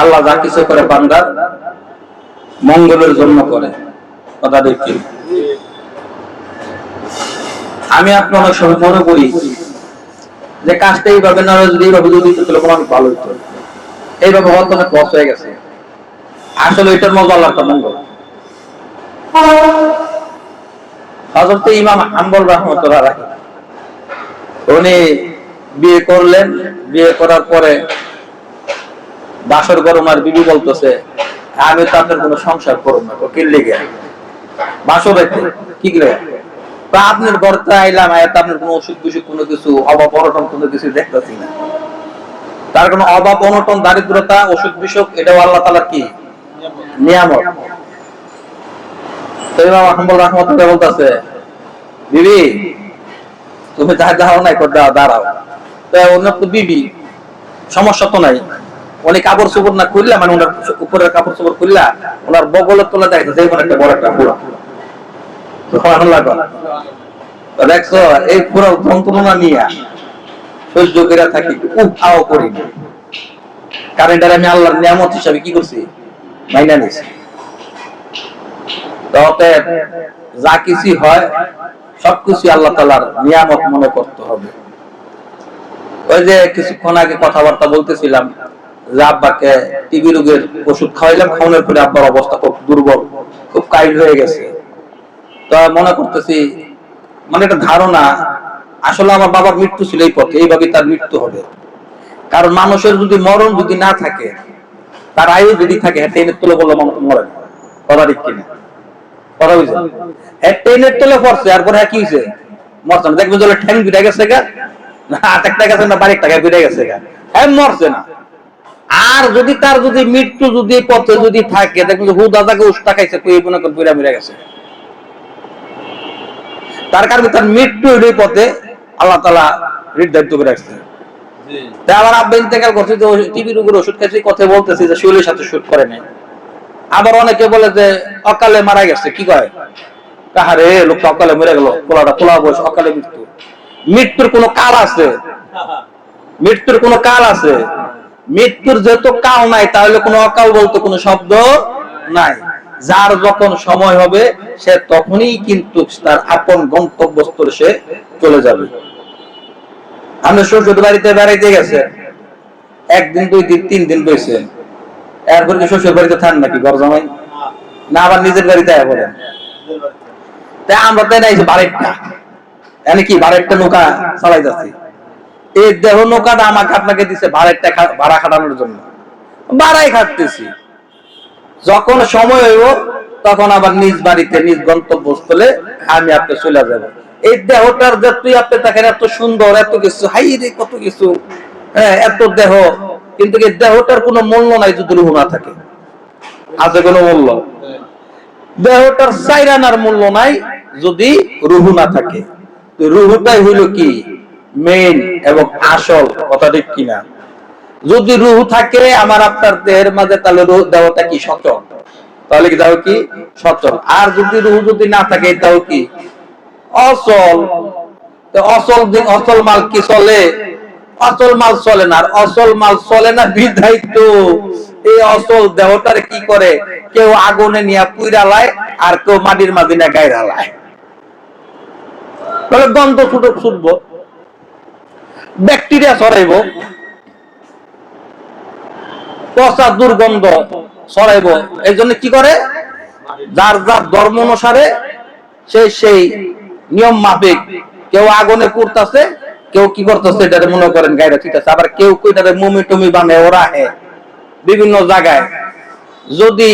আল্লাহ যা কিছু করে বান্দার মঙ্গলের জন্য করে। কথা দেখি আমি আপনার অনেক সময় মনে করি যে কাজটা এইভাবে না যদি এইভাবে যদি তাহলে অনেক ভালো হতো এইভাবে হয়তো অনেক লস হয়ে গেছে। আসলে এটার মজা আল্লাহ একটা মঙ্গল। হজরত ইমাম হাম্বল রহমতুল্লাহ রাখি উনি বিয়ে করলেন। বিয়ে করার পরে বাসর ঘর ওনার বিবি বলতেছে, আমি তো আপনার কোনো সংসার করব না। কি লেগে? বাসর কি তা আপনার আইলাম আয়াত আপনার কোনো অসুখ বিসুখ কোনো কিছু, অভাব অনটন কোনো কিছু দেখতেছি না। তার কোনো অভাব অনটন, দারিদ্রতা, অসুখ বিসুখ, এটাও আল্লাহ তালার কি? নিয়ামত। তো বলতেছে, বিবি, তুমি যা যাও নাই দাও দাঁড়াও। তো ওনার তো বিবি, সমস্যা তো নাই। উনি কাপড় চোপড় না খুললা মানে ওনার উপরের কাপড় চোপড় খুললা ওনার বগলের তোলা দেখতে যে একটা বড় একটা পুরা দেখছ, এই পুরো যন্ত্রণা নিয়ে সহ্য করে থাকি করি আমি আল্লাহর নিয়ামত হিসাবে কি করছি? মাইনা যা কিছু হয় সবকিছু আল্লাহ তালার নিয়ামত মনে করতে হবে। ওই যে কিছুক্ষণ আগে কথাবার্তা বলতেছিলাম আব্বাকে টিবি রোগের ওষুধ খাওয়াইলাম, খাওয়ানোর পরে আব্বার অবস্থা খুব দুর্বল, খুব কাইল হয়ে গেছে। তো মনে করতেছি মানে একটা ধারণা, আসলে আমার বাবার মৃত্যু ছিল এই পথে এইভাবে তার মৃত্যু হবে। কারণ মানুষের যদি মরণ যদি না থাকে, তার আয়ু যদি থাকে হ্যাঁ ট্রেনের তুলে বলল মানুষ মরে কথা হ্যাঁ ট্রেনের তলে পড়ছে, আর পরে হ্যাঁ কি হয়েছে মরছে না। দেখবেন ঠ্যাং বিড়ে গেছে গা। না আটেকটা গেছে না, বাড়ির টাকা গেছে গা। হ্যাঁ মরছে না। আর যদি তার যদি মৃত্যু যদি পথে যদি থাকে দেখবেন হু দাদাকে উষ্টা খাইছে কই মনে করেন বিড়া মিরা গেছে। তার কারণে তার মৃত্যু এই পথে আল্লাহ তালা নির্ধারিত করে রাখছে। তাই আবার আব্বা ইন্তেকাল করছে যে টিভি রোগের ওষুধ খাইছে কথা বলতেছে যে শরীরের সাথে শুট করে নাই। আবার অনেকে বলে যে অকালে মারা গেছে কি কয়? কাহারে লোকটা অকালে মরে গেল পোলাটা পোলা বয়স অকালে মৃত্যু। মৃত্যুর কোনো কাল আছে। মৃত্যুর কোনো কাল আছে। মৃত্যুর যেহেতু কাল নাই, তাহলে কোনো অকাল বলতে কোনো শব্দ নাই। যার যখন সময় হবে, সে তখনই কিন্তু তার আপন গন্তব্যস্থলে সে চলে যাবে। আমি শ্বশুর বাড়িতে বেড়াইতে গেছে। একদিন, দুই দিন, তিন দিন বইছে। এরপর কি শ্বশুর বাড়িতে থান নাকি, ঘর জামাই? না, আবার নিজের বাড়িতে আয় বলেন। তাই আমরা তাই নাই বারেকটা এনে কি বারেকটা নৌকা চালাই যাচ্ছি এই দেহ নৌকাটা আমাকে আপনাকে দিছে বারেকটা ভাড়া খাটানোর জন্য। ভাড়াই খাটতেছি। যখন সময় হইব, তখন আবার নিজ বাড়িতে, নিজ গন্তব্যস্থলে আমি আপনি চলে যাব। এই দেহটার যে তুই আপনি দেখেন এত সুন্দর, এত কিছু, হাই রে, কত কিছু। হ্যাঁ এত দেহ। কিন্তু এই দেহটার কোনো মূল্য নাই যদি রুহ না থাকে। আছে কোনো মূল্য? দেহটার সাইরানার মূল্য নাই যদি রুহু না থাকে। রুহুটাই হইল কি? মেইন এবং আসল কথা ঠিক কিনা। যদি রুহু থাকে, আমার আপনার দেহের মাঝে, তাহলে রুহ দেহটা কি সচল? তাহলে কি দেহ কি সচল? আর যদি রুহু যদি না থাকে তাও কি অচল? অচল অচল মাল কি চলে? অচল মাল চলে না। আর অচল মাল চলে না বিধাই তো এই অচল দেহটারে কি করে? কেউ আগুনে নিয়ে পুইরা লায়, আর কেউ মাটির মাঝে নিয়ে গায়রা লায়। তাহলে গন্ধ ছুটো ছুটবো ব্যাকটেরিয়া ছড়াইব। পচা দুর্গন্ধ ছড়াইব। এই জন্য কি করে? যার যার ধর্ম অনুসারে সেই সেই নিয়ম মাফিক। কেউ আগুনে পুড়তাছে, কেউ কি করতেছে এটারে মনে করেন গাইরা ঠিকাছে আবার কেউ এটারে মুমি টুমি বানে, ওরা হে। বিভিন্ন জায়গায়। যদি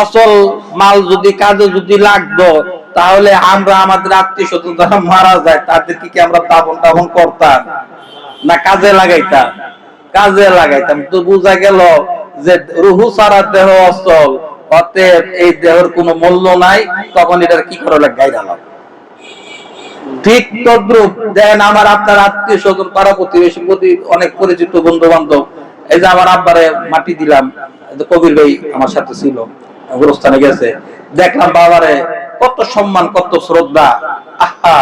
অসল মাল যদি কাজে যদি লাগতো, তাহলে আমরা আমাদের আত্মীয় স্বজন যারা মারা যায়, তাদেরকে কি আমরা দাপন টাপন করতাম? না, কাজে লাগাইতাম। কাজে লাগাইতাম। তো বোঝা গেল যে রুহু সারা দেহ অচল, অতএব এই দেহের কোনো মূল্য নাই, তখন এটার কি করে গাইরা লাভ। ঠিক তদ্রুপ। দেন আমার আপনার আত্মীয় স্বজন পাড়া প্রতিবেশী, প্রতি অনেক পরিচিত বন্ধু বান্ধব এই যে আমার আব্বারে মাটি দিলাম কবির ভাই আমার সাথে ছিল, গুরুস্থানে গেছে। দেখলাম বাবারে কত সম্মান, কত শ্রদ্ধা। আহা!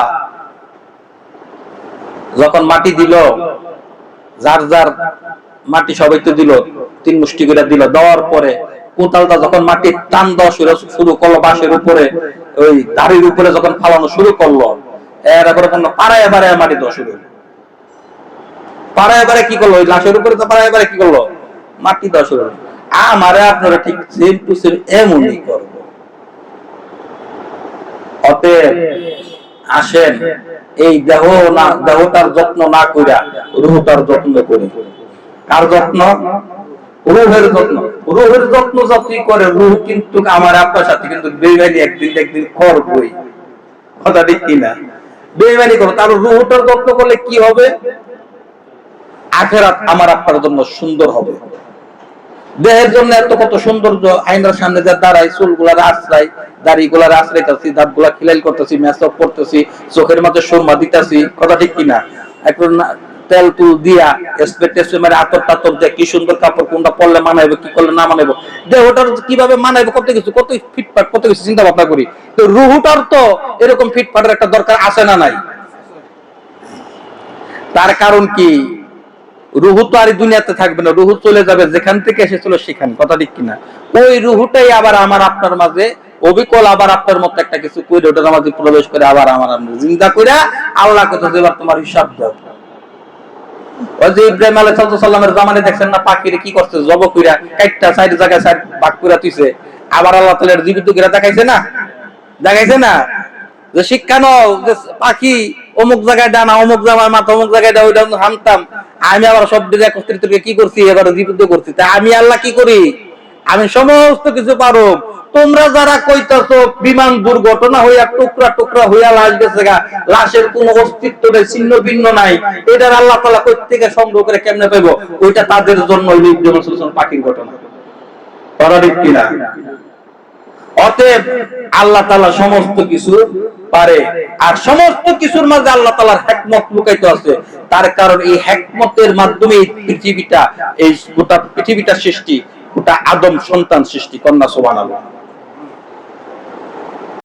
যখন মাটি দিল, যার যার মাটি সবাই তো দিল, তিন মুষ্টি করে দিল, দেওয়ার পরে কোদালটা যখন মাটির টান দেওয়া শুরু করল, বাঁশের উপরে, ওই দাড়ির উপরে যখন ফালানো শুরু করল পাড়ায় পাড়ায় মাটি দেওয়া শুরু পাড়ায় পাড়ায় কি করল? ওই লাশের উপরে তো পাড়ায় পাড়ায় কি করল? মাটি দেওয়া শুরু আমারে আপনারা ঠিক সেম টু সেম এমনই করব। অতএব আসেন এই দেহ না, দেহটার যত্ন না কইরা রুহটার যত্ন করি। কার যত্ন? রুহের যত্ন। রুহের যত্ন যতই করে, রুহ কিন্তু আমার আপনার সাথে কিন্তু বেইমানি একদিন একদিন করবই। কথা ঠিক কিনা? বেইমানি করো তার রুহটার যত্ন করলে কি হবে? আখেরাত আমার আপনার জন্য সুন্দর হবে। দেহের জন্য এত কত সৌন্দর্য আইনার সামনে যা দাঁড়াই চুলগুলার আশ্রাই দাড়ি গুলার আশ্রাই করছি দাঁতগুলা খিলাইল করতেছি মেসঅপ করতেছি, চোখের মধ্যে সুরমা দিতেছি, কথা ঠিক কিনা? একটু তেল তুল দিয়া, স্প্রে টেস্প্রে মানে আতর টাতর দিয়ে কি সুন্দর কাপড়, কোনটা পরলে মানাইবো, কি করলে না মানাইবো? দেহটার কীভাবে মানাইবো, কত কিছু, কত ফিটফাট, কত কিছু চিন্তা ভাবনা করি। তো রুহুটার তো এরকম ফিটফাটের একটা দরকার আছে না নাই? তার কারণ কি? রুহু তো আর দুনিয়াতে থাকবে না, রুহু চলে যাবে যেখান থেকে এসেছিল সেখানে, কথা ঠিক কিনা? ওই রুহুটাই আবার আমার আপনার মাঝে, অবিকল আবার আপনার মতো একটা কিছু করে ওটার মাঝে প্রবেশ করে আবার আমার চিন্তা করে আল্লাহ কথা এবার তোমার হিসাব দাও। ওই যে ইব্রাহিম জামানে দেখছেন না পাখিরে কি করছে, জব কইরা একটা সাইড জায়গায় সাইড কইরা তুইছে আবার আল্লাহ তাআলা জীবিত করে দেখাইছে না? দেখাইছে না? যে শিক্ষা নাও, যে পাখি অমুক জায়গায় ডানা, অমুক জামার মাথা, অমুক জায়গায় ওইটা হামতাম। আমি আবার সব দিকে একত্রিত কি করছি? এবার জীবিত করছি। তা আমি আল্লাহ কি করি? আমি সমস্ত কিছু পারো তোমরা যারা কইতাছো বিমান দুর্ঘটনা হইয়া টুকরা টুকরা হইয়া লাশ গেছে গা, লাশের কোনো অস্তিত্ব নেই, ছিন্ন ভিন্ন নাই, এটার আল্লাহ তালা থেকে সংগ্রহ করে কেমনে পাইবো? ওইটা তাদের জন্য পাখির ঘটনা। কিনা? অতএব আল্লাহ তালা সমস্ত কিছু পারে। আর সমস্ত কিছুর মাঝে আল্লাহ তালার হ্যাকমত লুকাইতে আছে। তার কারণ এই হ্যাকমতের মাধ্যমে পৃথিবীটা, এই গোটা পৃথিবীটা সৃষ্টি, গোটা আদম সন্তান সৃষ্টি, কন্যা সোবান আল্লাহ